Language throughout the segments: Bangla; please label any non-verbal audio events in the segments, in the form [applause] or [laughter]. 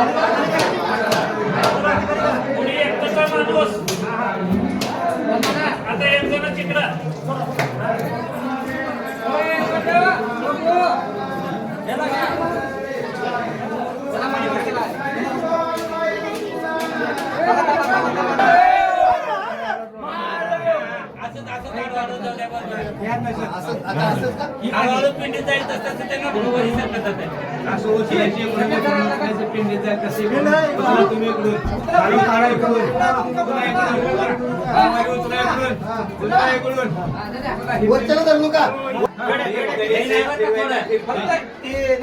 Thank you. हळूहळू पिंडी जाईल तसं तसं त्यांना बरोबर हिशोब करतात ते. असं उचलायची इकडून, इकडून उचलायचं, पिंडीत जायचं, तसं इकडून. उचला तुम्ही इकडून. काढू, काढा इकडून. उचला इकडून. हा, मागे उचला इकडून. उचला इकडून. वरच्याला धरू नका हे नाही बरं का थोडं. फक्त ते-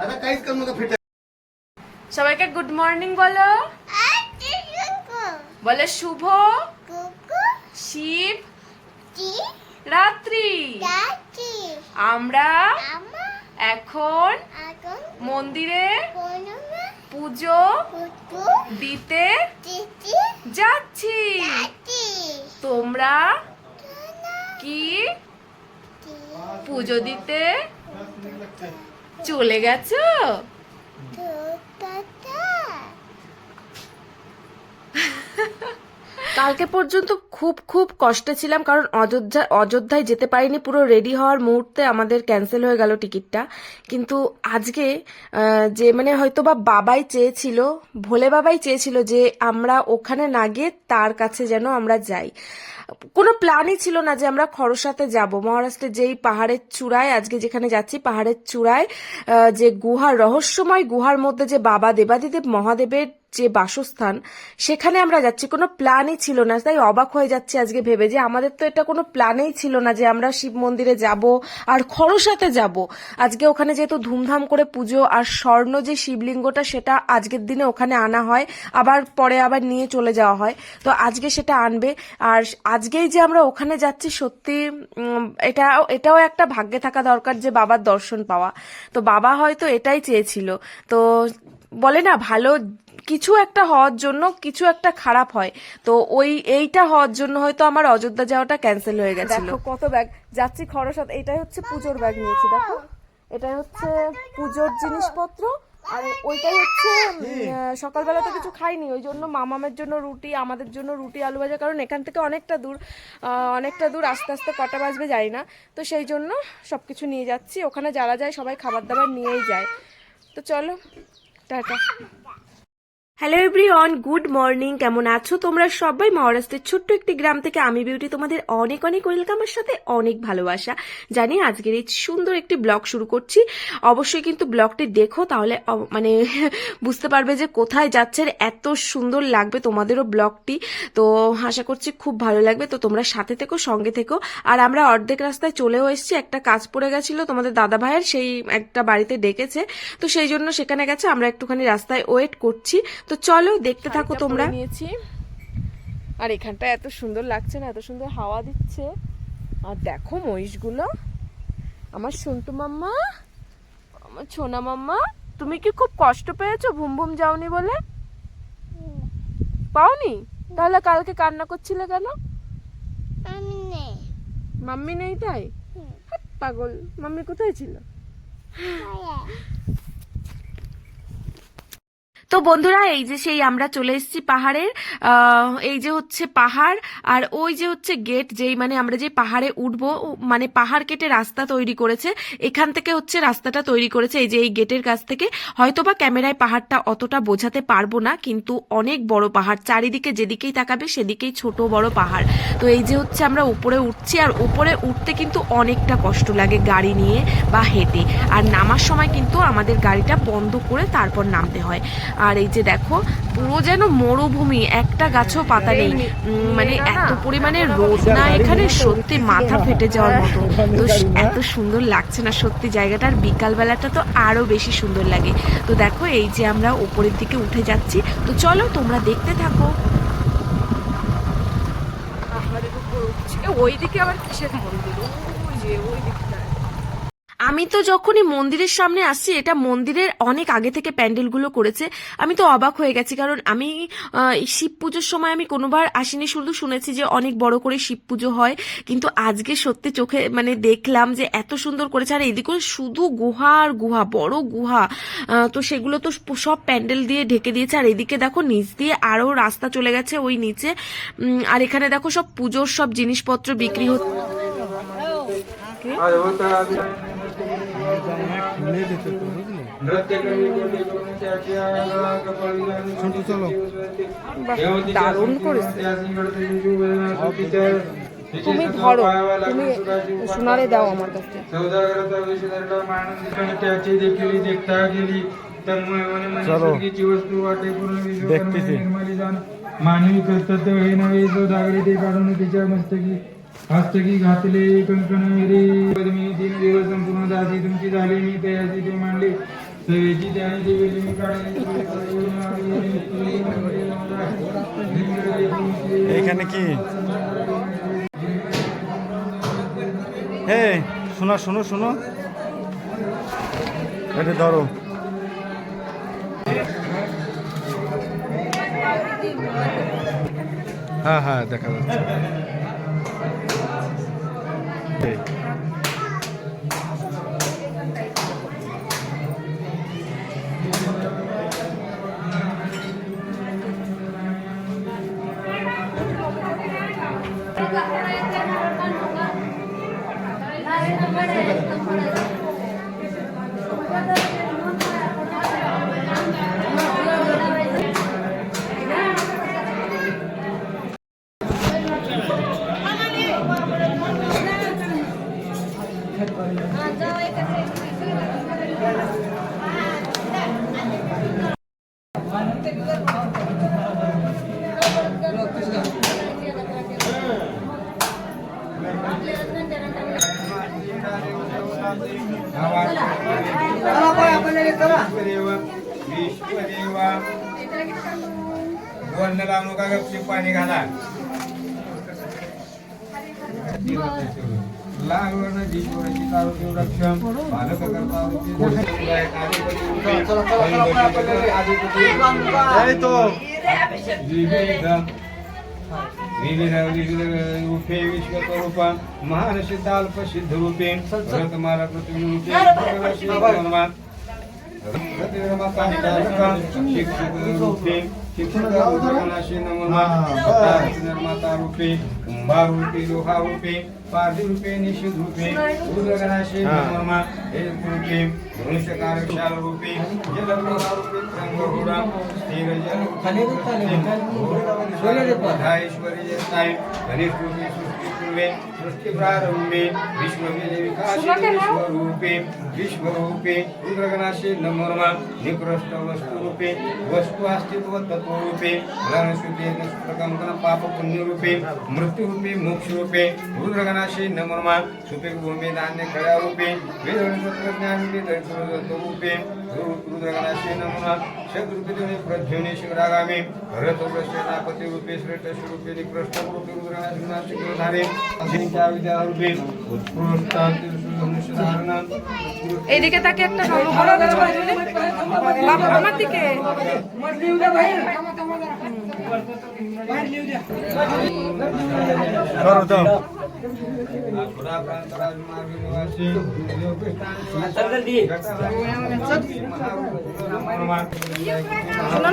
आता काहीच करू नका फिट সবাইকে গুড মর্নিং বলো বলো শুভ শিব রাত্রি। আমরা এখন মন্দিরে পুজো দিতে যাচ্ছি। তোমরা কি পুজো দিতে চলে গেছো? [laughs] কালকে পর্যন্ত খুব খুব কষ্টে ছিলাম, কারণ অযোধ্যা, অযোধ্যায় যেতে পারিনি, পুরো রেডি হওয়ার মুহূর্তে আমাদের ক্যান্সেল হয়ে গেল টিকিটটা কিন্তু আজকে যে মানে হয়তো বা বাবাই চেয়েছিল, ভোলে বাবাই চেয়েছিল যে আমরা ওখানে না গিয়ে তার কাছে যেন আমরা যাই। কোনো প্ল্যানই ছিল না যে আমরা খরসাতে যাব। মহারাষ্ট্রের যেই পাহাড়ের চূড়ায়, আজকে যেখানে যাচ্ছি, পাহাড়ের চূড়ায় যে গুহার, রহস্যময় গুহার মধ্যে যে বাবা দেবাদিদেব মহাদেবের যে বাসস্থান, সেখানে আমরা যাচ্ছি। কোনো প্ল্যানই ছিল না। তাই অবাক হয়ে যাচ্ছি আজকে ভেবে যে আমাদের তো এটা কোনো প্ল্যানেই ছিল না যে আমরা শিব মন্দিরে যাব আর খরসাতে যাব। আজকে ওখানে যেহেতু ধুমধাম করে পুজো আর স্বর্ণ যে শিবলিঙ্গটা, সেটা আজকের দিনে ওখানে আনা হয়। আবার পরে আবার নিয়ে চলে যাওয়া হয়। তো আজকে সেটা আনবে। আর আজকেই যে আমরা ওখানে যাচ্ছি সত্যি এটা এটাও একটা ভাগ্যে থাকা দরকার যে বাবার দর্শন পাওয়া। তো বাবা হয়তো এটাই চেয়েছিল। তো বলে না ভালো কিছু একটা হওয়ার জন্য কিছু একটা খারাপ হয়। তো ওই এইটা হওয়ার জন্য হয়তো আমার অযোধ্যা যাওয়াটা ক্যান্সেল হয়ে গেছিল। দেখো কত ব্যাগ যাচ্ছি খরসাত এটাই হচ্ছে পুজোর ব্যাগ নিয়েছি দেখো। এটাই হচ্ছে পুজোর জিনিসপত্র। আর ওইটাই হচ্ছে সকালবেলা তো কিছু খাইনি ওই জন্য মামামের জন্য রুটি আমাদের জন্য রুটি আলু ভাজা কারণ এখান থেকে অনেকটা দূর অনেকটা দূর আস্তে আস্তে কটা বাজবে যাই না। তো সেই জন্য সব কিছু নিয়ে যাচ্ছি ওখানে যারা যায় সবাই খাবার দাবার নিয়েই যায়। তো চলো tata. Hello everyone good morning কেমন আছো তোমরা সবাই? মহারাষ্ট্রের ছোট্ট একটি গ্রাম থেকে আমি বিউটি তোমাদের অনেক অনেক ওয়েলকামের সাথে অনেক ভালোবাসা জানি আজকের এই সুন্দর একটি ব্লগ শুরু করছি। অবশ্যই কিন্তু ব্লগটি দেখো, তাহলে মানে [laughs] বুঝতে পারবে যে কোথায় যাচ্ছে এত সুন্দর লাগবে তোমাদেরও ব্লগটি তো আশা করছি খুব ভালো লাগবে। তো তোমরা সাথে থেকো, সঙ্গে থেকো। আর আমরা অর্ধেক রাস্তায় চলেও এসেছি, একটা কাজ পড়ে গেছিল তোমাদের দাদা ভাইয়ের, সেই একটা বাড়িতে ডেকেছে। তো সেই জন্য সেখানে গেছে, আমরা একটুখানি রাস্তায় ওয়েট করছি। তো চলো দেখতে থাকো তোমরা। নিয়েছি। আর এখানটা এত সুন্দর লাগছে না এত সুন্দর হাওয়া দিচ্ছে। আর দেখো মহিষগুলো। আমার সন্টু মাম্মা আমার ছোনা মাম্মা তুমি কি খুব কষ্ট পেয়েছ ভুম ভুম যাওনি বলে? পাওনি? তাহলে কালকে কান্না করছিলে কেন? মাম্মি নেই তাই? পাগল মাম্মি কোথায় ছিল? তো বন্ধুরা, এই যে সেই আমরা চলে এসেছি পাহাড়ের এই যে হচ্ছে পাহাড়, আর ওই যে হচ্ছে গেট, যেই মানে আমরা যে পাহাড়ে উঠবো মানে পাহাড় কেটে রাস্তা তৈরি করেছে, এখান থেকে হচ্ছে রাস্তাটা তৈরি করেছে, এই যে এই গেটের কাছ থেকে। হয়তোবা ক্যামেরায় পাহাড়টা অতটা বোঝাতে পারব না, কিন্তু অনেক বড় পাহাড়, চারিদিকে যেদিকেই তাকাবে সেদিকেই ছোট বড় পাহাড়। তো এই যে হচ্ছে আমরা উপরে উঠছি, আর উপরে উঠতে কিন্তু অনেকটা কষ্ট লাগে গাড়ি নিয়ে বা হেঁটে। আর নামার সময় কিন্তু আমাদের গাড়িটা বন্ধ করে তারপর নামতে হয়। আর এই যে দেখো পুরো যেন মরুভূমি একটা গাছও পাতা নেই। মানে এত পরিমাণে রোদ না এখানে সত্যি মাথা ফেটে যাওয়ার মতো। তো এত সুন্দর লাগছে না সত্যি জায়গাটা আর বিকাল বেলাটা তো আরও বেশি সুন্দর লাগে। তো দেখো এই যে আমরা ওপরের দিকে উঠে যাচ্ছি। তো চলো তোমরা দেখতে থাকো। ওইদিকে আবার কিসের মন্দির? ওই যে ওই দিকটায় আমি তো যখনই মন্দিরের সামনে আসছি, এটা মন্দিরের অনেক আগে থেকে প্যান্ডেলগুলো করেছে, আমি তো অবাক হয়ে গেছি। কারণ আমি শিব পুজোর সময় আমি কোনোবার আসিনি, শুধু শুনেছি যে অনেক বড় করে শিব পুজো হয়। কিন্তু আজকে সত্যি চোখে মানে দেখলাম যে এত সুন্দর করেছে। আর এদিকে শুধু গুহা আর গুহা, বড় গুহা তো সেগুলো তো সব প্যান্ডেল দিয়ে ঢেকে দিয়েছে। আর এদিকে দেখো নিচ দিয়ে আরও রাস্তা চলে গেছে ওই নিচে। আর এখানে দেখো সব পুজোর সব জিনিসপত্র বিক্রি হচ্ছে। দারুণ করেছে তুমি ধরো তুমি সোনারে দাও আমার কাছে सौदागराचा विषय मानंद त्याची देखील देखता गेली तन्मय मने मनस्थितीची वस्तू वाटे पूर्ण विश्वकर्मा निर्मली जाण मानवी कर्तव्य हे नवे सौदागरी ते काढून तिच्या मस्तकी हस्तकी घातले कंकण मेरे मी तीन दिवस संपूर्ण दासी तुमची झाली मी तयाची ते मांडली सवेची त्याने ती वेली मी काढली এইখানে কি হে শোনো শোনো শোনো এটা ধরো হ্যাঁ হ্যাঁ দেখা যাচ্ছে で頑張れ रूपे विश्वस्वरूपा महान सिद्ध अल्प सिद्ध रूपे मारा पृथ्वी रूपे शिक्षक रूपे शिक्षक निर्माता रूपे कुंभारूपे लोहारूपे पार्थिरूपे निषिधरूपे उदगनाशे मर्मा हेतरूपे धनुषकार विशालरूपे जलप्रभारूपे त्रंगहोरा स्थिर जल धायेश्वरी जगताय गणेश रूपे प्रारंभे सृष्टीप्रारंभे विश्वविकाशे विश्वरूपे विश्वरूपे गगनाशे नमोर्मा निकृष्ट वस्तुरूपे वस्तु अस्तित्व तत्वरूपे रणसुते नकंकन पाप पुण्यरूपे मृत्यूरूपे मोक्षरूपे रुद्रगणाशे नमोर्मा सुपीक भूमी धान्य कळारूपे वेदरूपे वेद ज्ञान रूपे रुद्रगणाशी नमोरमा शत्रुपे प्रध्वनी शिवरागामी रथ प्रश्नापती रूपे श्रेष्ठ स्वरूपे निकृष्ट रूपे रुद्रगणाशी धारे अग्निच्या विद्या रूपे उत्कृष्ट मनुष्य धारणा এইদিকে তাকে একটা নমস্কার বাবা আমার দিকে ধরো দাও শোনো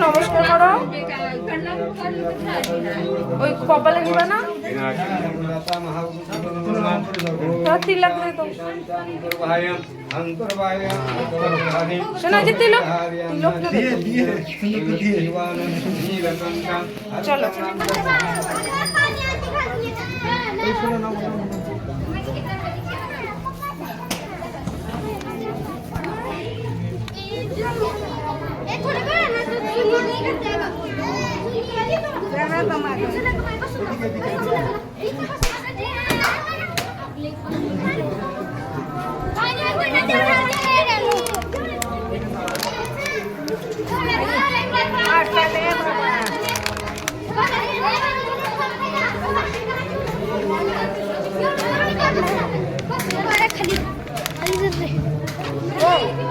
নমস্কার করো। ওই কপালে নিবা না? তিলক দে তো শোনো যে তিলক তিলক না চলো। ও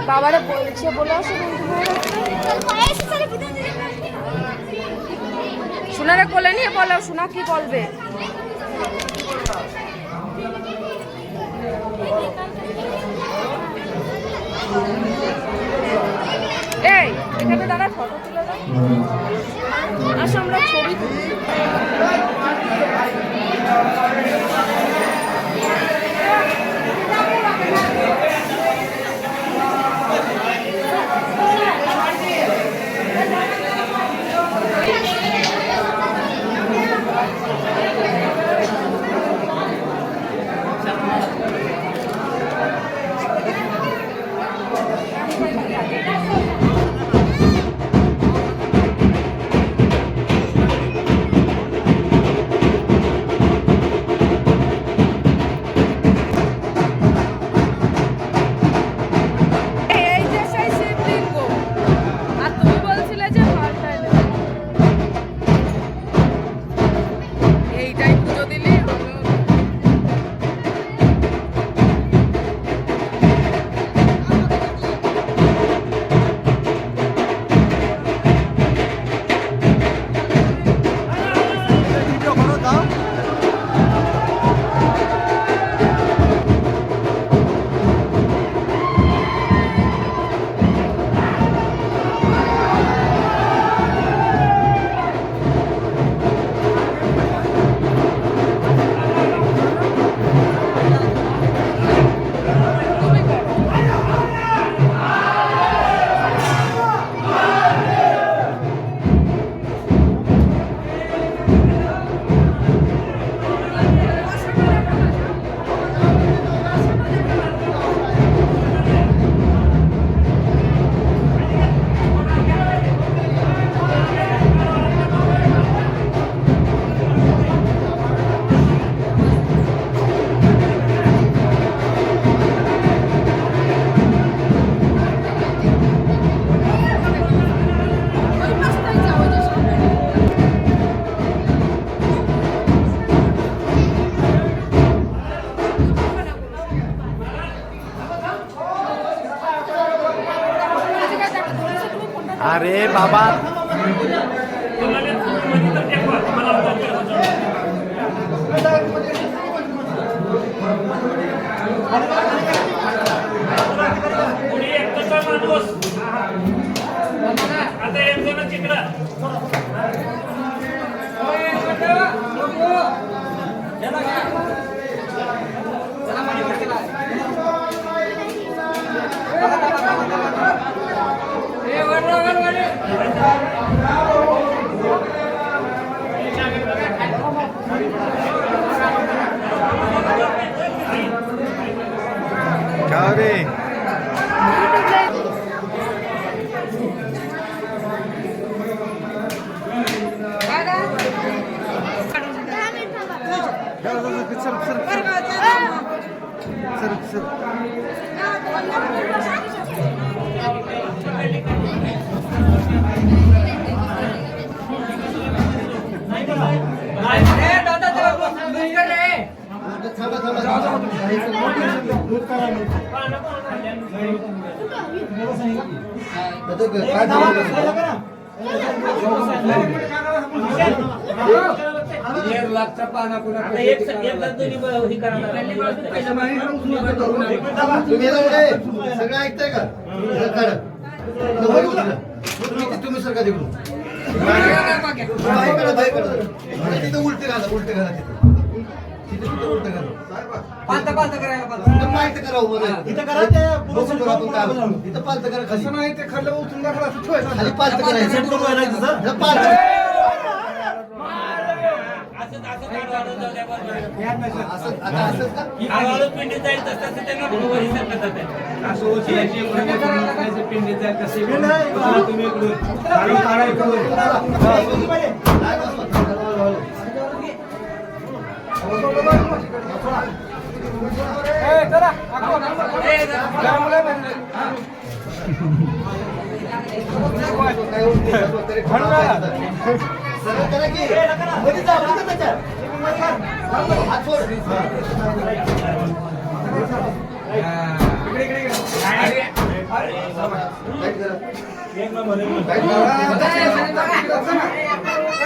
বাবারে বলছে বলে আসো সোনারে কোলে নিয়ে বলো সোনা কি বলবে এই এখানে দাঁড়া আমরা ছবি তুলি। तुम्ही सगळं ऐकताय का तुम्ही सरकार देऊ उलटे घाला उलटे घाला तिथे तिथे उलटे घाला पालता करायला इथं करा इथं करा नाही ते ठेवायचं आता पिंडी जाईल तसं पिंडीत तसं तुम्ही इकडून. काढा इकडून. एक नंबर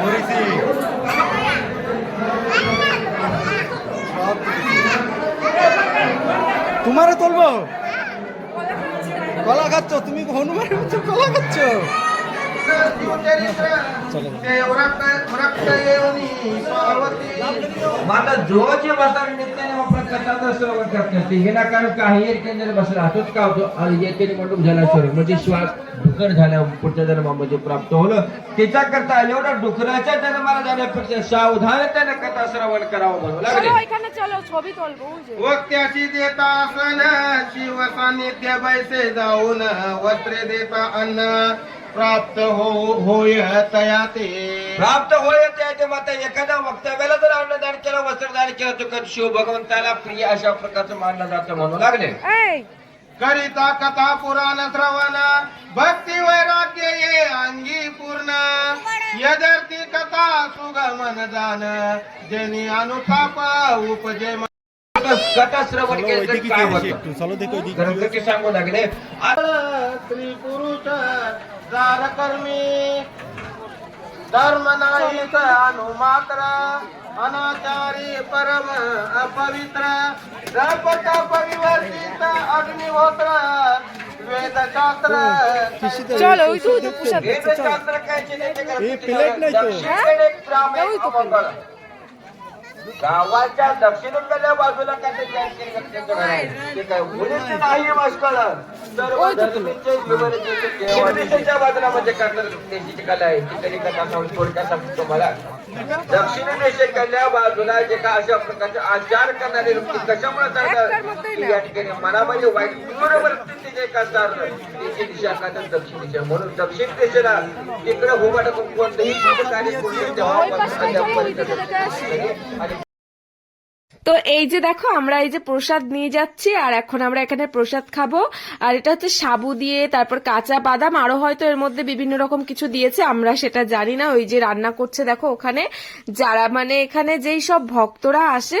Morisi. তোমারে তুলবো। কলা খাচ্ছ তুমি হনুমানের কলা খাচ্ছ। म्हणजे श्वास पुढच्या जन्मामध्ये प्राप्त होलं. त्याच्या करता एवढा डुकराच्या जन्माला जाण्यापेक्षा सावधानतेने कथा श्रवण करावं म्हणून. लागले. वक्त्याची देता सन शिव बैसे जाऊन वस्त्रे देता अन्न. प्राप्त हो होय तया ते प्राप्त होय तया ते माता एखाद्या वक्तव्याला जर अन्नदान केलं वस्त्रदान केलं तर शिव भगवंताला प्रिय अशा प्रकारचं मानलं जातं म्हणू लागले. करिता कथा पुराण श्रवण भक्ती वैराग्य ये अंगी पूर्ण यदर्थी कथा सुगमन जान। जेनी अनुताप उपजे कथा श्रवण केलं काय होतं? सांगू लागले. त्रिपुरुष कर्मी धर्म नाही अनुमात्र अनाचारी परम अपवित्र जप तप विवर्जित अग्निहोत्र वेदशास्त्र चलो वेदशास्त्र काय प्लेट नाही गावाच्या दक्षिणेकडल्या बाजूला काय ते काय मुलीचं नाही मस्कळ सर्व धर्मीचे विवरणेचे केवळ दिशेच्या बाजूला म्हणजे कर्नाटक कला आहे ती कधी कथा सांगून थोडक्यात सांगतो तुम्हाला. दक्षिण देशाकडल्या बाजूला जे काय अशा प्रकारचे आचार करणारे लोक कशामुळे की या ठिकाणी मनामध्ये वाईट बरोबर ते जे करतात त्याची दिशा दक्षिण दिशा. म्हणून दक्षिण दिशेला तिकडे होबाट कोणतंही कार्य आणि তো এই যে দেখো, আমরা এই যে প্রসাদ নিয়ে যাচ্ছি, আর এখন আমরা এখানে প্রসাদ খাব। আর এটা হচ্ছে সাবু দিয়ে, তারপর কাঁচা বাদাম, আরও হয়তো এর মধ্যে বিভিন্ন রকম কিছু দিয়েছে, আমরা সেটা জানি না। ওই যে রান্না করছে দেখো ওখানে। যারা মানে এখানে যেই সব ভক্তরা আসে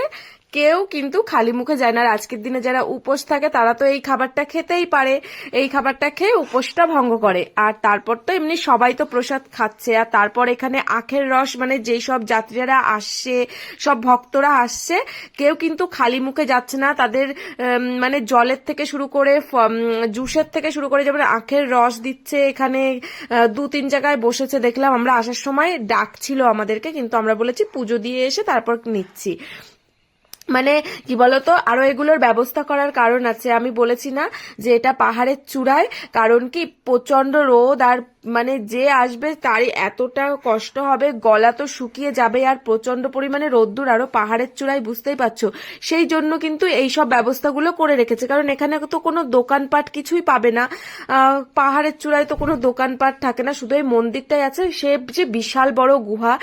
কেউ কিন্তু খালি মুখে যায় না। আজকের দিনে যারা উপোস থাকে, তারা তো এই খাবারটা খেতেই পারে। এই খাবারটা খেয়ে উপোসটা ভঙ্গ করে। আর তারপর তো এমনি সবাই তো প্রসাদ খাচ্ছে। আর তারপর এখানে আখের রস মানে যেই সব যাত্রীরা আসছে, সব ভক্তরা আসছে, কেউ কিন্তু খালি মুখে যাচ্ছে না। তাদের মানে জলের থেকে শুরু করে জুসের থেকে শুরু করে যেমন আখের রস দিচ্ছে এখানে দু, তিন জায়গায় বসেছে। দেখলাম আমরা আসার সময় ডাকছিল আমাদেরকে, কিন্তু আমরা বলেছি পুজো দিয়ে এসে তারপর নিচ্ছি। মানে কি বলতো, আরও এগুলোর ব্যবস্থা করার কারণ আছে। আমি বলেছি না যে এটা পাহাড়ের চূড়ায়, কারণ কি প্রচণ্ড রোদ আর মানে যে আসবে তারই এতটা কষ্ট হবে, গলা তো শুকিয়ে যাবে আর প্রচণ্ড পরিমাণে রোদ্দুর আরও পাহাড়ের চূড়ায় বুঝতেই পারছ। সেই জন্য কিন্তু এই সব ব্যবস্থাগুলো করে রেখেছে। কারণ এখানে তো কোনো দোকানপাট কিছুই পাবে না। পাহাড়ের চূড়ায় তো কোনো দোকানপাট থাকে না। শুধু এই মন্দিরটাই আছে। সে যে বিশাল বড় গুহা।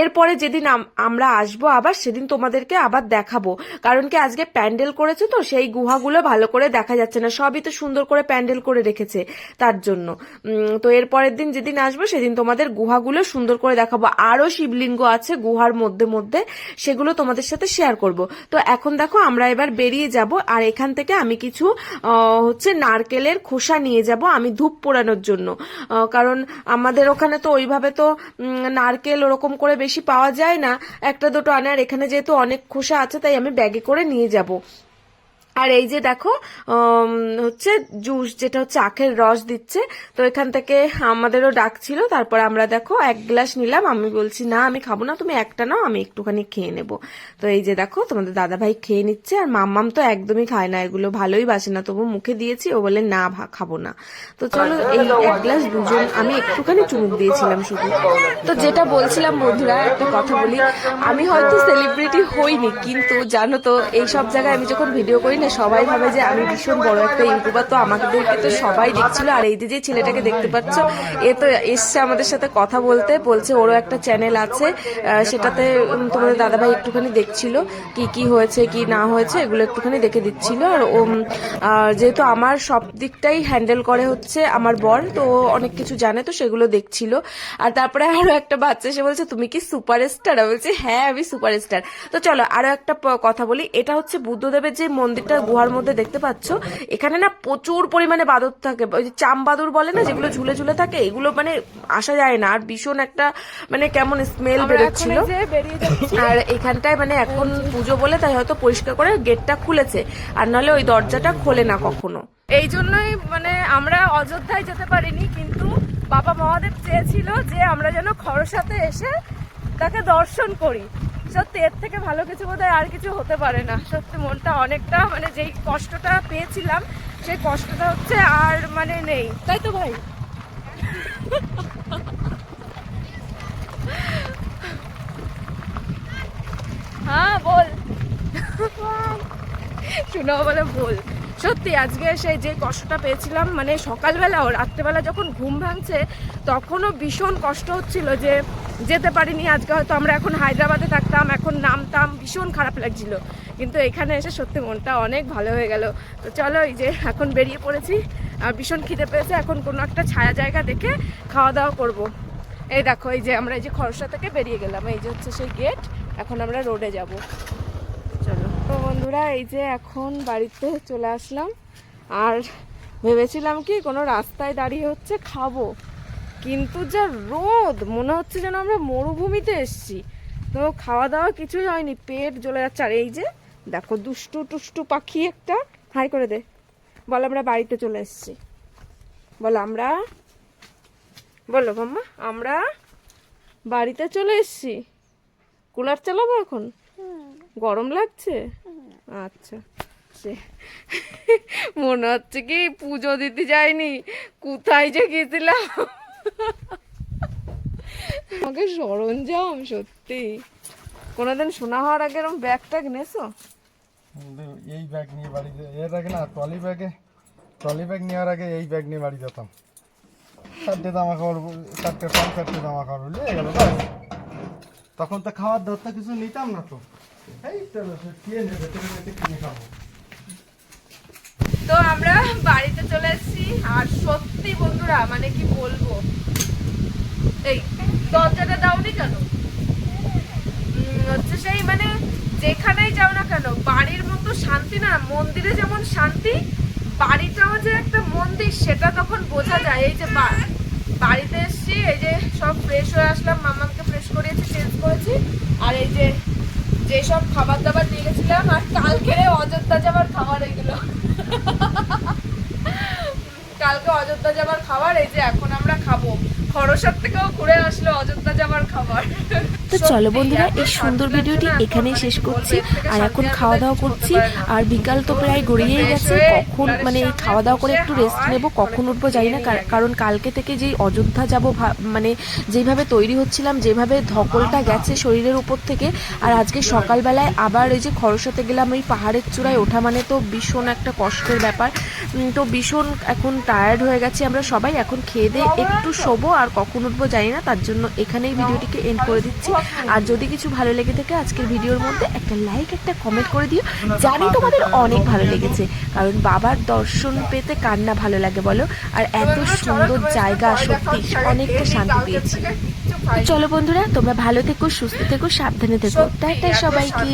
এরপরে যেদিন আমরা আসব আবার সেদিন তোমাদেরকে আবার দেখাবো। কারণ কি আজকে প্যান্ডেল করেছে তো, সেই গুহাগুলো ভালো করে দেখা যাচ্ছে না। সবই তো সুন্দর করে প্যান্ডেল করে রেখেছে তার জন্য। তো এর পরের দিন যেদিন আসব, সেদিন তোমাদের গুহাগুলো সুন্দর করে দেখাবো। আরও শিবলিঙ্গ আছে গুহার মধ্যে মধ্যে, সেগুলো তোমাদের সাথে শেয়ার করব। তো এখন দেখো, আমরা এবার বেরিয়ে যাব, আর এখান থেকে আমি কিছু হচ্ছে নারকেলের খোসা নিয়ে যাব আমি ধূপ পোড়ানোর জন্য। কারণ আমাদের ওখানে তো ওইভাবে তো নারকেল ওরকম করে বেশি পাওয়া যায় না। একটা দুটো আনে আর এখানে যেহেতু অনেক খোসা আছে, তাই আমি ব্যাগে করে নিয়ে যাব। আর এই যে দেখো হচ্ছে জুস, যেটা হচ্ছে আখের রস দিচ্ছে। তো এখান থেকে আমাদেরও ডাকছিল, তারপর আমরা দেখো এক গ্লাস নিলাম। আমি বলছি, না, আমি খাব না, তুমি একটা নাও, আমি একটুখানি খেয়ে নেব। তো এই যে দেখো, তোমাদের দাদা ভাই খেয়ে নিচ্ছে, আর মাম্মাম তো একদমই খায় না, এগুলো ভালোই বাসে না। তবু মুখে দিয়েছি, ও বলে, না খাব না। তো চলো, এই এক গ্লাস দুজন, আমি একটুখানি চুমুক দিয়েছিলাম শুধু। তো যেটা বলছিলাম, বন্ধুরা, একটা কথা বলি। আমি হয়তো সেলিব্রিটি হইনি, কিন্তু জানো তো, এই সব জায়গায় আমি যখন ভিডিও করি না না সবাই ভাবে যে আমি ভীষণ বড় একটা ইউটিউবার, তো আমাদেরকে তো সবাই দেখছিল। আর এই যে ছেলেটাকে দেখতে পাচ্ছ, এ তো এসছে আমাদের সাথে কথা বলতে, বলছে ওরও একটা চ্যানেল আছে সেটাতে তোমাদের দাদাভাই একটুখানি দেখছিল, কি কি হয়েছে, কি না হয়েছে, এগুলো একটুখানি দেখে দিচ্ছিল। আর ও যেহেতু আমার সব দিকটাই হ্যান্ডেল করে হচ্ছে আমার বর, তো অনেক কিছু জানে, তো সেগুলো দেখছিল। আর তারপরে আরও একটা বাচ্চা এসে বলছে, তুমি কি সুপারস্টার বলছে হ্যাঁ আমি সুপারস্টার তো চলো, আরও একটা কথা বলি। এটা হচ্ছে বুদ্ধদেবের যে মন্দিরটা গুহার মধ্যে দেখতে পাচ্ছ এখানে না প্রচুর পরিমাণে বাদর থাকে। ওই যে চাম বাদুর বলে না যেগুলো ঝুলে ঝুলে থাকে এগুলো মানে আসা যায় না। আর ভীষণ একটা মানে কেমন স্মেল বেরোচ্ছিল। আর এখানটায় মানে এখন পুজো বলে তাই হয়তো পরিষ্কার করে গেটটা খুলেছে। আর নাহলে ওই দরজাটা খোলে না কখনো। এই জন্যই মানে আমরা অযোধ্যায় যেতে পারিনি কিন্তু বাবা মহাদেব চেয়েছিল যে আমরা যেন খরসাতে এসে তাকে দর্শন করি। সত্যি এর থেকে ভালো কিছু বোধহয় আর কিছু হতে পারে না। সত্যি মনটা অনেকটা মানে যেই কষ্টটা পেয়েছিলাম সেই কষ্টটা হচ্ছে আর মানে নেই। তাই তো ভাই। হ্যাঁ বল। শোনাও বলে বল। সত্যি আজকে সেই যে কষ্টটা পেয়েছিলাম মানে সকালবেলাও রাত্রেবেলা যখন ঘুম ভাঙছে তখনও ভীষণ কষ্ট হচ্ছিল যে যেতে পারিনি। আজকে হয়তো আমরা এখন হায়দ্রাবাদে থাকতাম, এখন নামতাম, ভীষণ খারাপ লাগছিল। কিন্তু এখানে এসে সত্যি মনটা অনেক ভালো হয়ে গেল। তো চলো এই যে এখন বেরিয়ে পড়েছি, আর ভীষণ খিদে পেয়েছে। এখন কোনো একটা ছায়া জায়গা দেখে খাওয়া দাওয়া করব। এই দেখো, এই যে আমরা এই যে খরসা থেকে বেরিয়ে গেলাম। এই যে হচ্ছে সেই গেট এখন আমরা রোডে যাব। চলো। তো বন্ধুরা, এই যে এখন বাড়িতে চলে আসলাম। আর ভেবেছিলাম কি কোনো রাস্তায় দাঁড়িয়ে হচ্ছে খাব। কিন্তু যা রোদ মনে হচ্ছে যেন আমরা মরুভূমিতে এসছি। তো খাওয়া দাওয়া কিছুই হয়নি পেট জ্বলে যাচ্ছে। আর এই যে দেখো দুষ্টু টুষ্টু পাখি একটা। হাই করে দে। বল আমরা বাড়িতে চলে এসেছি। বল আমরা বলো মাম্মা আমরা বাড়িতে চলে এসেছি। কুলার চালাবো এখন? গরম লাগছে? আচ্ছা। সে মনে হচ্ছে কি পুজো দিতে যায়নি কোথায় যে গেছিলাম? আমাকে সরঞ্জাম সত্যি। কোনোদিন শোনা হওয়ার আগে এরকম ব্যাগ ট্যাগ নেছো এই ব্যাগ নিয়ে বাড়িতে এর আগে না ট্রলি ব্যাগে ট্রলি ব্যাগ নেওয়ার আগে এই ব্যাগ নিয়ে বাড়ি যেতাম। চারটে জামা কাপড় চারটে প্যান্ট চারটে জামা কাপড় নিয়ে গেল। তখন তো খাওয়ার দাওয়ার কিছু নিতাম না তো। এই তো তুমি নেবে কিনে খাব। তো আমরা বাড়িতে চলে এসেছি। আর সত্যি বন্ধুরা মানে কি বলব? এই, দরজাটা দাওনি কেন? হচ্ছে সেই মানে যেখানেই যাও না কেন, বাড়ির মতো শান্তি না, মন্দিরে যেমন শান্তি, বাড়িটাও যে একটা মন্দির, সেটা তখন বোঝা যায়। এই যে বাড়িতে এসেছি, এই যে সব ফ্রেশ হয়ে আসলাম, মামাকে ফ্রেশ করিয়েছি চেঞ্জ করেছি। আর এই যে, যেসব খাবার দাবার নিয়ে গেছিলাম, আর কালকের অযোধ্যা যাবার খাবার এগুলো। কালকে অযোধ্যা যাবার খাবার, এই যে এখন আমরা খাব। খরসার থেকেও ঘুরে আসলো অযোধ্যা যাবার খাবার। তো চলো বন্ধুরা, এই সুন্দর ভিডিওটি এখানেই শেষ করছি। আর এখন খাওয়া দাওয়া করছি। আর বিকাল তো প্রায় গড়িয়েই গেছে। কখন মানে খাওয়া দাওয়া করে একটু রেস্ট নেব, কখন উঠবো জানি না। কার- কারণ কালকে থেকে যেই অযোধ্যা যাব মানে যেভাবে তৈরি হচ্ছিলাম, যেভাবে ধকলটা গেছে শরীরের উপর থেকে, আর আজকে সকালবেলায় আবার এই যে খরসাতে গেলাম ওই পাহাড়ের চূড়ায় ওঠা মানে তো ভীষণ একটা কষ্টের ব্যাপার। তো ভীষণ এখন টায়ার্ড হয়ে গেছি আমরা সবাই। এখন খেয়ে দিয়ে একটু শোবো, আর কখন উঠবো জানি না। তার জন্য এখানেই ভিডিওটিকে এন্ড করে দিচ্ছি। আর যদি কিছু ভালো লেগে থাকে আজকের ভিডিওর মধ্যে একটা লাইক একটা কমেন্ট করে দিও। জানি তোমাদের অনেক ভালো লেগেছে। কারণ বাবার দর্শন পেতে কান্না ভালো লাগে বলো? আর এত সুন্দর জায়গা সত্যি অনেকটা শান্তি পেয়েছি। চলো বন্ধুরা তোমরা ভালো থেকো সুস্থ থেকো সাবধানে থেকো। টাটা সবাইকে।